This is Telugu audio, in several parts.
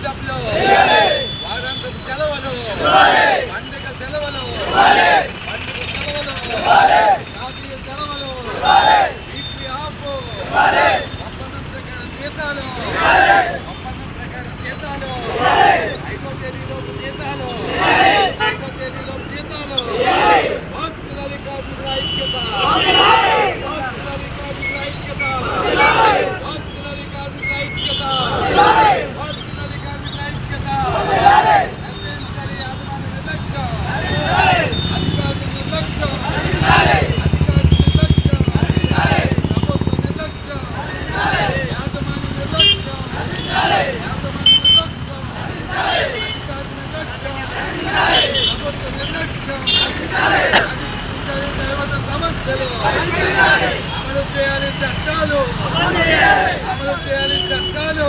బకాయి పిఎఫ్ డబ్బులు వారంతపు సెలవులు పండుగ సెలవులు పండుగ సెలవులు జాతీయ సెలవులు వీక్లీ ఆఫ్ ఒప్పందం ప్రకారం జీతాలు ఒప్పందం ప్రకారం జీతాలు ఐదో తేదీలోపు జీతాలు ఐదో తేదీలోపు జీతాలు భక్తుల రికార్డుల ఐక్యత భక్తుల రికార్డుల ఐక్యత భక్తుల రికార్డుల ఐక్యత భక్తుల రికార్డుల ఐక్యత నశించాలి యాజమాన్య నిర్లక్ష్యం అధికారుల నిర్లక్ష్యం అధికారుల నిర్లక్ష్యం ప్రభుత్వ నిర్లక్ష్యం యాజమాన్య నిర్లక్ష్యం యాజమాన్య నిర్లక్ష్యం అధికారుల నిర్లక్ష్యం ప్రభుత్వ నిర్లక్ష్యం దైవత సమస్యలు అమలు చేయాలి చట్టాలు అమలు చేయాలి చట్టాలు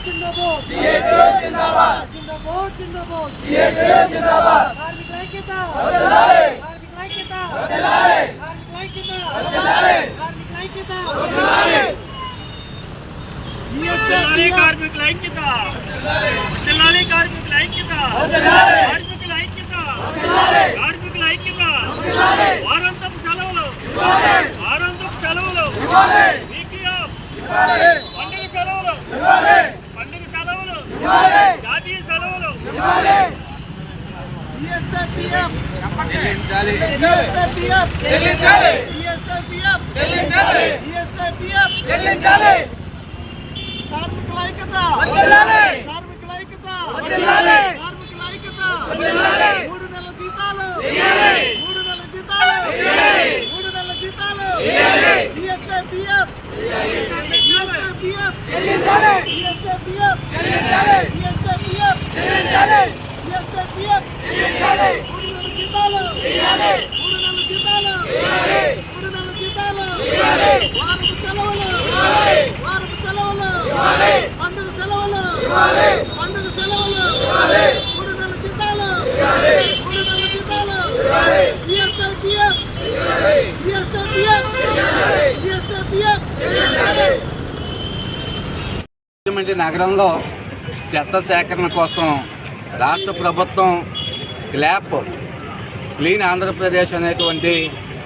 హోస్పిటల్ కార్మికుల ఐక్యత జిల్లాలే కార్మికుల ఐక్యత జిల్లాలే కార్మికుల ఐక్యత కార్మికుల ఐక్యత కార్మికుల ఐక్యత వారాంతపు సెలవులు వారాంతపు సెలవులు వీక్లీ ఆఫ్ పండుగ సెలవులు పండుగ కార్మికుల ఐక్యత వర్ధిల్లాలి. కార్మికుల ఐక్యత వర్ధిల్లాలి. కార్మికుల ఐక్యత వర్ధిల్లాలి. మూడు నెలల జీతాలు ఇయ్యాలి. మూడు నెలల జీతాలు ఇయ్యాలి. మూడు నెలల జీతాలు ఇయ్యాలి. ఈఎస్ఐ పిఎఫ్ ఈఎస్ఐ పిఎఫ్ చెల్లించాలి ఈఎస్ఐ పిఎఫ్ చెల్లించాలి ఈఎస్ఐ పిఎఫ్ చెల్లించాలి ఈఎస్ఐ పిఎఫ్ చెల్లించాలి మూడు నెలల జీతాలు ఇయ్యాలి. మూడు నెలల జీతాలు ఇయ్యాలి. మూడు నెలల జీతాలు ఇయ్యాలి. వారపు సెలవులు ఇవ్వాలి. వారపు సెలవులు ఇవ్వాలి. పండుగ సెలవులు ఇవ్వాలి. పండుగ సెలవులు ఇవ్వాలి. మూడు నెలల జీతాలు ఇవ్వాలి. మూడు నెలల జీతాలు ఇవ్వాలి. ఈఎస్ఐ పిఎఫ్ ఇయ్యాలి. ఈఎస్ఐ పిఎఫ్ ఇయ్యాలి. ఈఎస్ఐ పిఎఫ్ చెల్లించాలి రాజమండ్రి నగరంలో చెత్త సేకరణ కోసం రాష్ట్ర ప్రభుత్వం క్లాప్ క్లీన్ ఆంధ్రప్రదేశ్ అనేటువంటి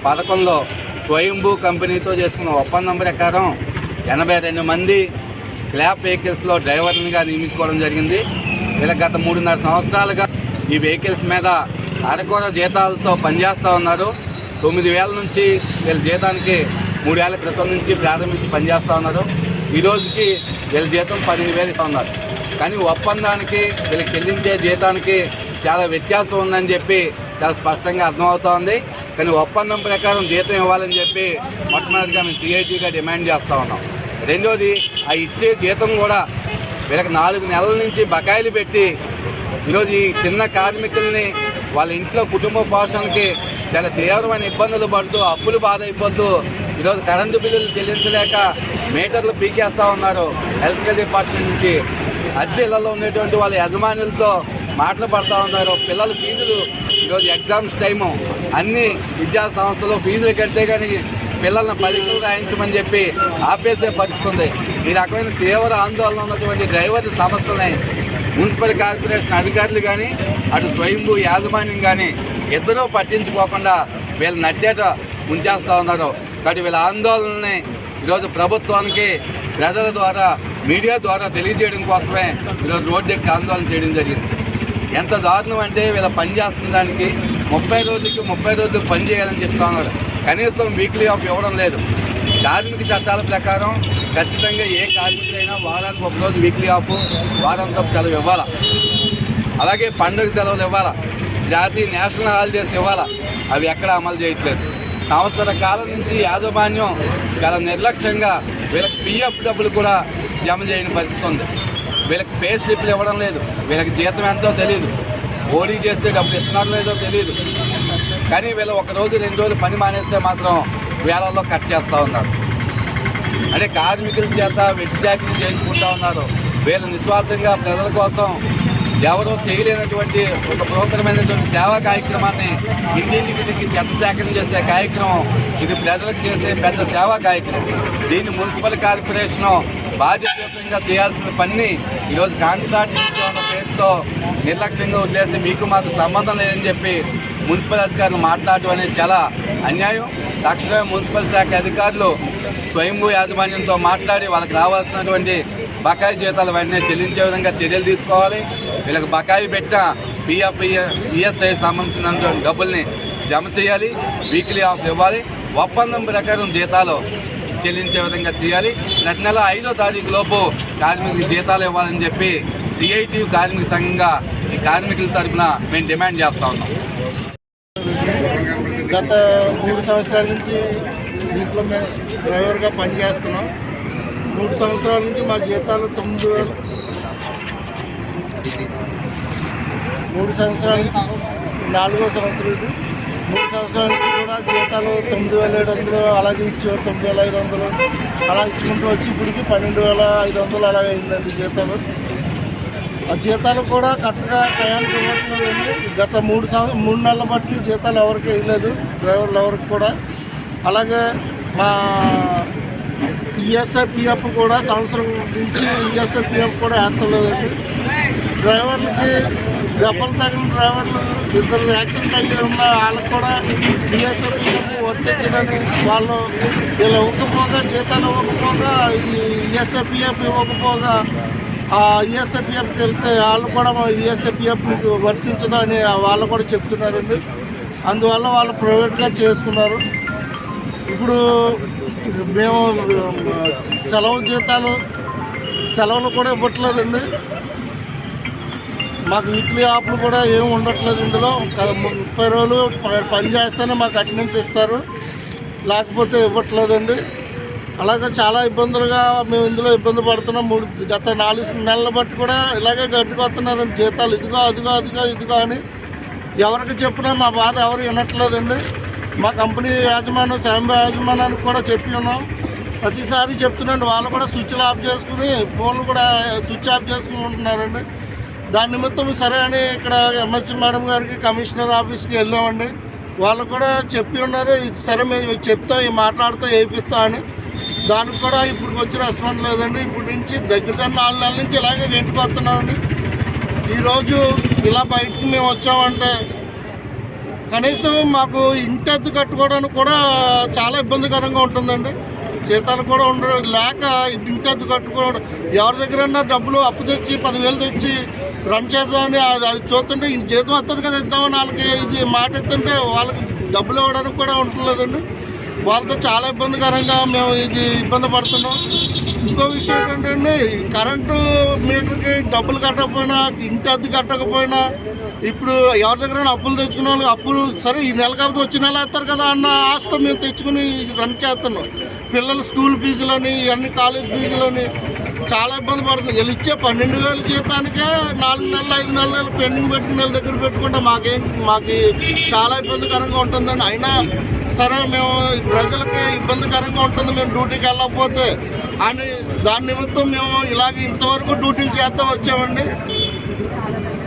పథకంలో స్వయంభూ కంపెనీతో చేసుకున్న ఒప్పందం ప్రకారం ఎనభై రెండు మంది క్లాప్ వెహికల్స్లో డ్రైవర్లుగా నియమించుకోవడం జరిగింది. వీళ్ళ గత మూడున్నర సంవత్సరాలుగా ఈ వెహికల్స్ మీద అరకొర జీతాలతో పనిచేస్తూ ఉన్నారు. తొమ్మిది వేల నుంచి వీళ్ళ జీతానికి మూడేళ్ళ క్రితం నుంచి ప్రారంభించి పనిచేస్తూ ఉన్నారు. ఈరోజుకి వీళ్ళ జీతం పదిహేను వేలు ఇస్తూ ఉన్నారు కానీ ఒప్పందానికి వీళ్ళకి చెల్లించే జీతానికి చాలా వ్యత్యాసం ఉందని చెప్పి చాలా స్పష్టంగా అర్థమవుతోంది. కానీ ఒప్పందం ప్రకారం జీతం ఇవ్వాలని చెప్పి మొట్టమొదటిగా మేము సిఐటీగా డిమాండ్ చేస్తూ ఉన్నాం. రెండోది ఆ ఇచ్చే జీతం కూడా వీళ్ళకి నాలుగు నెలల నుంచి బకాయిలు పెట్టి ఈరోజు ఈ చిన్న కార్మికుల్ని వాళ్ళ ఇంట్లో కుటుంబ పోషణకి చాలా తీవ్రమైన ఇబ్బందులు పడుతూ అప్పులు బాధ అయిపోతూ ఈరోజు కరెంటు బిల్లులు చెల్లించలేక మీటర్లు పీకేస్తూ ఉన్నారు ఎలక్ట్రికల్ డిపార్ట్మెంట్ నుంచి. అద్దె ఇళ్ళలో ఉండేటువంటి వాళ్ళ యజమానులతో మాటలు పడుతూ ఉన్నారు. పిల్లల ఫీజులు ఈరోజు ఎగ్జామ్స్ టైము. అన్ని విద్యా సంస్థలు ఫీజులు కడితే కానీ పిల్లల్ని పరీక్షలు రాయించమని చెప్పి ఆపేసే పరిస్థితి ఉంది ఈ రకమైన తీవ్ర ఆందోళన ఉన్నటువంటి డ్రైవర్ల సమస్యలని మున్సిపల్ కార్పొరేషన్ అధికారులు కానీ అటు స్వయంభూ యాజమాన్యం కానీ ఇద్దరూ పట్టించుకోకుండా వీళ్ళు నడ్డేట ముంచేస్తూ ఉన్నారు. కాబట్టి వీళ్ళ ఆందోళనని ఈరోజు ప్రభుత్వానికి ప్రజల ద్వారా మీడియా ద్వారా తెలియజేయడం కోసమే ఈరోజు రోడ్డు ఎక్కి ఆందోళన చేయడం జరిగింది. ఎంత దారుణం అంటే వీళ్ళ పని చేస్తున్న దానికి ముప్పై రోజులకి ముప్పై రోజులు పని చేయాలని చెప్తా ఉన్నారు కనీసం వీక్లీ ఆఫ్ ఇవ్వడం లేదు. కార్మిక చట్టాల ప్రకారం ఖచ్చితంగా ఏ కార్మికుడైనా వారానికి ఒక రోజు వీక్లీ ఆఫ్ వారాంతం సెలవు ఇవ్వాలా? అలాగే పండుగ సెలవులు ఇవ్వాలా? జాతీయ నేషనల్ హాలిడేస్ ఇవ్వాలా? అవి ఎక్కడ అమలు చేయట్లేదు. సంవత్సర కాలం నుంచి యాజమాన్యం చాలా నిర్లక్ష్యంగా వీళ్ళకి పిఎఫ్ డబ్బులు కూడా జమ చేయని పరిస్థితి ఉంది. వీళ్ళకి పే స్లిప్లు ఇవ్వడం లేదు. వీళ్ళకి జీతం ఎంతో తెలియదు ఓడీ చేస్తే డబ్బులు ఇస్తున్నారో లేదో తెలియదు కానీ వీళ్ళు ఒక రోజు రెండు రోజులు పని మానేస్తే మాత్రం వేలల్లో కట్ చేస్తూ ఉన్నారు. అంటే కార్మికుల చేత వెట్టి చాకరీ చేయించుకుంటా ఉన్నారు. వీళ్ళు నిస్వార్థంగా ప్రజల కోసం ఎవరో చేయలేనటువంటి ఒక బృహత్తరమైనటువంటి సేవా కార్యక్రమాన్ని ఇంటింటికి తిరిగి చెత్త సేకరణ చేసే కార్యక్రమం ఇది ప్రజలకు చేసే పెద్ద సేవా కార్యక్రమం. దీన్ని మున్సిపల్ కార్పొరేషన్ బాధ్యతయుతంగా చేయాల్సిన పని ఈరోజు కాంట్రాక్ట్ ఇచ్చిన పేరుతో నిర్లక్ష్యంగా వదిలేసి మీకు మాకు సంబంధం లేదని చెప్పి మున్సిపల్ అధికారులు మాట్లాడటం అనేది చాలా అన్యాయం. తక్షణమే మున్సిపల్ శాఖ అధికారులు స్వయంభూ యాజమాన్యంతో మాట్లాడి వాళ్ళకి రావాల్సినటువంటి బకాయి జీతాలు వెంటనే చెల్లించే విధంగా చర్యలు తీసుకోవాలి. వీళ్ళకి బకాయి పెట్టిన పిఎఫ్ ఈఎస్ఐ సంబంధించినటువంటి డబ్బుల్ని జమ చేయాలి వీక్లీ ఆఫ్ ఇవ్వాలి. ఒప్పందం ప్రకారం జీతాలు చెల్లించే విధంగా చేయాలి. ప్రతి నెల ఐదో తారీఖు లోపు కార్మికులకు జీతాలు ఇవ్వాలని చెప్పి సిఐటి కార్మిక సంఘంగా ఈ కార్మికుల తరఫున మేము డిమాండ్ చేస్తా ఉన్నాం. గత మూడు సంవత్సరాల నుంచి దీంట్లో మేము డ్రైవర్గా పనిచేస్తున్నాం. మూడు సంవత్సరాల నుంచి మా జీతాలు తొమ్మిది వేలు. మూడు సంవత్సరాల నాలుగో సంవత్సరం ఇది. మూడు సంవత్సరాల నుంచి కూడా జీతాలు తొమ్మిది వేల ఏడు వందలు అలాగే ఇచ్చేవారు తొమ్మిది వేల ఐదు వందలు. అలా ఇచ్చుకుంటూ వచ్చి ఇప్పటికి పన్నెండు వేల ఐదు వందలు అలాగే అయిందండి జీతాలు. ఆ జీతాలు కూడా కరెక్ట్గా టయానికి ఇవ్వట్లేదండి గత మూడు సంవత్సరం మూడు నెలల బట్టి జీతాలు ఎవరికి వేయలేదు డ్రైవర్లు ఎవరికి కూడా. అలాగే మా ఈఎస్ఐపిఎఫ్ కూడా సంవత్సరం నుంచి ఈఎస్ఐపిఎఫ్ కూడా వేస్తలేదండి. డ్రైవర్లకి దెబ్బలు తగిన డ్రైవర్లు ఇద్దరు యాక్సిడెంట్ అయ్యి ఉన్న వాళ్ళకి కూడా ఈఎస్ఐపిఎఫ్ వర్తించదని వాళ్ళు వీళ్ళు ఇవ్వకపోగా జీతాలు ఇవ్వకపోగా ఈ ఈఎస్ఐపిఎఫ్ ఇవ్వకపోగా ఈఎస్ఐపిఎఫ్కి వెళ్తే వాళ్ళు కూడా ఈఎస్ఐపిఎఫ్ వర్తించదు అని వాళ్ళు కూడా చెప్తున్నారండి. అందువల్ల వాళ్ళు ప్రైవేట్గా చేసుకున్నారు. ఇప్పుడు మేము సెలవు జీతాలు సెలవులు కూడా ఇవ్వట్లేదండి మాకు వీక్లీ ఆఫ్లు కూడా ఏమి ఉండట్లేదు ఇందులో. ముప్పై రోజులు పని చేస్తేనే మాకు అటెండెన్స్ ఇస్తారు. లేకపోతే ఇవ్వట్లేదండి. అలాగే చాలా ఇబ్బందులుగా మేము ఇందులో ఇబ్బంది పడుతున్నాం. మూడు గత నాలుగు నెలల బట్టి కూడా ఇలాగే గడ్డుకొస్తున్నారండి జీతాలు ఇదిగో అదిగో అదిగో ఇదిగో అని ఎవరికి చెప్పినా మా బాధ ఎవరు వినట్లేదండి. మా కంపెనీ యాజమాన్యం శాంబ యాజమాన్యానికి కూడా చెప్పి ఉన్నాం ప్రతిసారి చెప్తున్నాండి వాళ్ళు కూడా స్విచ్లు ఆఫ్ చేసుకుని ఫోన్లు కూడా స్విచ్ ఆఫ్ చేసుకుని ఉంటున్నారండి దాని నిమిత్తం సరే అని ఇక్కడ ఎంహెచ్ఎం మేడం గారికి కమిషనర్ ఆఫీస్కి వెళ్ళామండి. వాళ్ళు కూడా చెప్పి ఉన్నారు ఇది సరే మేము చెప్తాం ఈ మాట్లాడుతూ వేయిస్తాం అని. దానికి కూడా ఇప్పుడు వచ్చి రెస్పాండ్ లేదండి. ఇప్పుడు నుంచి దగ్గర దగ్గర నాలుగు నెలల నుంచి ఇలాగే వెంటిపోతున్నామండి ఈరోజు ఇలా బయటకు మేము వచ్చామంటే కనీసం మాకు ఇంటి అద్దె కట్టుకోవడానికి కూడా చాలా ఇబ్బందికరంగా ఉంటుందండి. జీతాలు కూడా ఉండడం లేక ఇంటి అద్దె కట్టుకోవడం ఎవరి దగ్గరన్నా డబ్బులు అప్పు తెచ్చి పదివేలు తెచ్చి రన్ చేద్దామని అది అది చూస్తుంటే ఈ జీతం వస్తుంది కదా ఇద్దామని వాళ్ళకి ఇది మాట ఎత్తుంటే వాళ్ళకి డబ్బులు ఇవ్వడానికి కూడా ఉండలేదండి వాళ్ళతో చాలా ఇబ్బందికరంగా మేము ఇది ఇబ్బంది పడుతున్నాం. ఇంకో విషయం ఏంటంటే కరెంటు మీటర్కి డబ్బులు కట్టకపోయినా ఇంటి అద్దె కట్టకపోయినా ఇప్పుడు ఎవరి దగ్గర అప్పులు తెచ్చుకున్న వాళ్ళకి అప్పులు సరే ఈ నెల కాకపోతే వచ్చే నెల వేస్తారు కదా అన్న ఆస్తో మేము తెచ్చుకుని రన్ చేస్తున్నాం. పిల్లల స్కూల్ ఫీజులని ఇవన్నీ కాలేజ్ ఫీజులని చాలా ఇబ్బంది పడుతుంది. వీళ్ళు ఇచ్చే పన్నెండు వేల జీతానికే నాలుగు నెలలు ఐదు నెలలు పెండింగ్ పెట్టిన నెల దగ్గర పెట్టుకుంటే మాకేం మాకు చాలా ఇబ్బందికరంగా ఉంటుందండి. అయినా సరే మేము ప్రజలకి ఇబ్బందికరంగా ఉంటుంది. మేము డ్యూటీకి వెళ్ళకపోతే అని దాని నిమిత్తం మేము ఇలాగ ఇంతవరకు డ్యూటీలు చేస్తూ వచ్చామండి.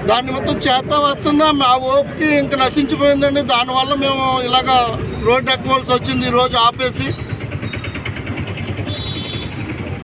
దాన్ని మొత్తం చేత వస్తున్నా మా ఓపిక ఇంకా నశించిపోయిందండి. దానివల్ల మేము ఇలాగా రోడ్డు ఎక్కవలసి వచ్చింది. ఈ రోజు ఆపేసి